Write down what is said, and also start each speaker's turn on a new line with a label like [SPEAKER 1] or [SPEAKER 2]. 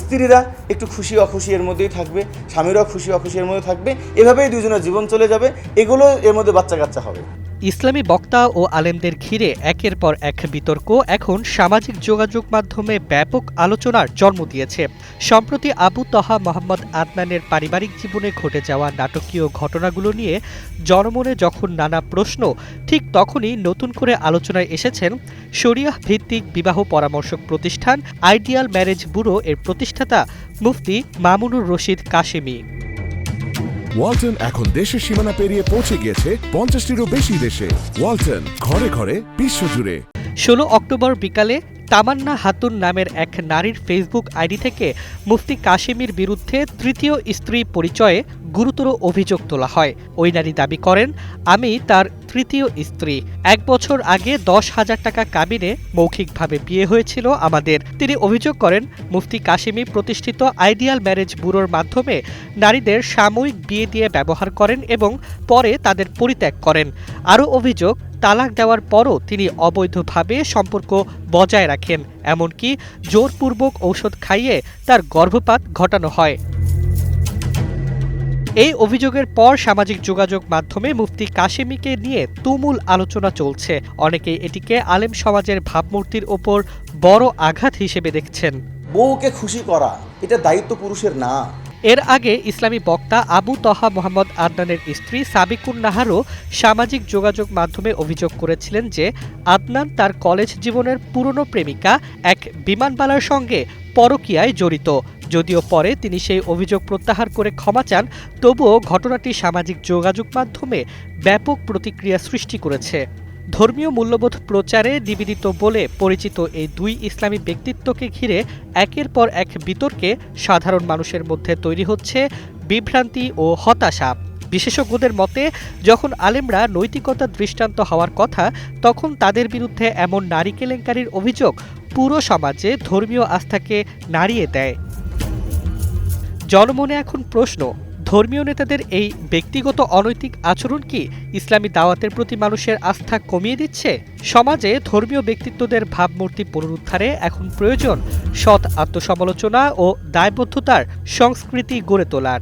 [SPEAKER 1] স্ত্রীরা একটু খুশি অখুশি এর মধ্যেই থাকবে, স্বামীরাও খুশি অখুশি এর মধ্যে থাকবে, এভাবেই দুজনের জীবন চলে যাবে, এগুলো এর মধ্যে বাচ্চা কাচ্চা হবে।
[SPEAKER 2] ইসলামী বক্তা ও আলেমদের ঘিরে একের পর এক বিতর্ক এখন সামাজিক যোগাযোগ মাধ্যমে ব্যাপক আলোচনার জন্ম দিয়েছে। সম্প্রতি আবু তহা মোহাম্মদ আদনানের পারিবারিক জীবনে ঘটে যাওয়া নাটকীয় ঘটনাগুলো নিয়ে জনমনে যখন নানা প্রশ্ন, ঠিক তখনই নতুন করে আলোচনায় এসেছেন শরিয়াহ ভিত্তিক বিবাহ পরামর্শক প্রতিষ্ঠান আইডিয়াল ম্যারেজ ব্যুরো এর প্রতিষ্ঠাতা মুফতি মামুনুর রশিদ কাশেমি।
[SPEAKER 3] ওয়ালটন এখন দেশের সীমানা পেরিয়ে পৌঁছে গিয়েছে পঞ্চাশটিরও বেশি দেশে। ওয়ালটন, ঘরে ঘরে, বিশ্বজুড়ে।
[SPEAKER 2] ষোলো অক্টোবর বিকালে তামান্না হাতুন নামের এক নারীর ফেসবুক আইডি থেকে মুফতি কাশিমির বিরুদ্ধে তৃতীয় স্ত্রী পরিচয়ে গুরুতর অভিযোগ তোলা হয়। ওই নারী দাবি করেন, আমি তার তৃতীয় স্ত্রী। এক বছর আগে দশ হাজার টাকা কাবিনে মৌখিকভাবে বিয়ে হয়েছিল আমাদের। তিনি অভিযোগ করেন, মুফতি কাশেমি প্রতিষ্ঠিত আইডিয়াল ম্যারেজ ব্যুরোর মাধ্যমে নারীদের সাময়িক বিয়ে দিয়ে ব্যবহার করেন এবং পরে তাদের পরিত্যাগ করেন। আরও অভিযোগ, তালাক দেওয়ার পরও তিনি অবৈধভাবে সম্পর্ক বজায় রাখেন। এমনকি জোরপূর্বক ঔষধ খাইয়ে তার গর্ভপাত ঘটানো হয়। এই অভিযোগের পর সামাজিক যোগাযোগ মাধ্যমে মুফতি কাশেমিকে নিয়ে তুমুল আলোচনা চলছে। অনেকে এটিকে আলেম সমাজের ভাবমূর্তির ওপর বড় আঘাত হিসেবে দেখছেন।
[SPEAKER 1] বউকে খুশি করা এটা দায়িত্ব পুরুষের না।
[SPEAKER 2] এর আগে ইসলামী বক্তা আবু তহা মোহাম্মদ আদনানের স্ত্রী সাবিকুন নাহারও সামাজিক যোগাযোগ মাধ্যমে অভিযোগ করেছিলেন যে আদনান তার কলেজ জীবনের পুরনো প্রেমিকা এক বিমানবালার সঙ্গে পরকীয়ায় জড়িত। যদিও পরে তিনি সেই অভিযোগ প্রত্যাহার করে ক্ষমা চান, তবুও ঘটনাটি সামাজিক যোগাযোগ মাধ্যমে ব্যাপক প্রতিক্রিয়া সৃষ্টি করেছে। ধর্মীয় মূল্যবোধ প্রচারে নিবেদিত বলে পরিচিত এই দুই ইসলামী ব্যক্তিত্বকে ঘিরে একের পর এক বিতর্কে সাধারণ মানুষের মধ্যে তৈরি হচ্ছে বিভ্রান্তি ও হতাশা। বিশেষজ্ঞদের মতে, যখন আলেমরা নৈতিকতার দৃষ্টান্ত হওয়ার কথা, তখন তাদের বিরুদ্ধে এমন নারী কেলেঙ্কারির অভিযোগ পুরো সমাজে ধর্মীয় আস্থাকে নাড়িয়ে দেয়। জনমনে এখন প্রশ্ন, ধর্মীয় নেতাদের এই ব্যক্তিগত অনৈতিক আচরণ কি ইসলামী দাওয়াতের প্রতি মানুষের আস্থা কমিয়ে দিচ্ছে? সমাজে ধর্মীয় ব্যক্তিত্বদের ভাবমূর্তি পুনরুদ্ধারে এখন প্রয়োজন সৎ আত্মসমালোচনা ও দায়বদ্ধতার সংস্কৃতি গড়ে তোলার।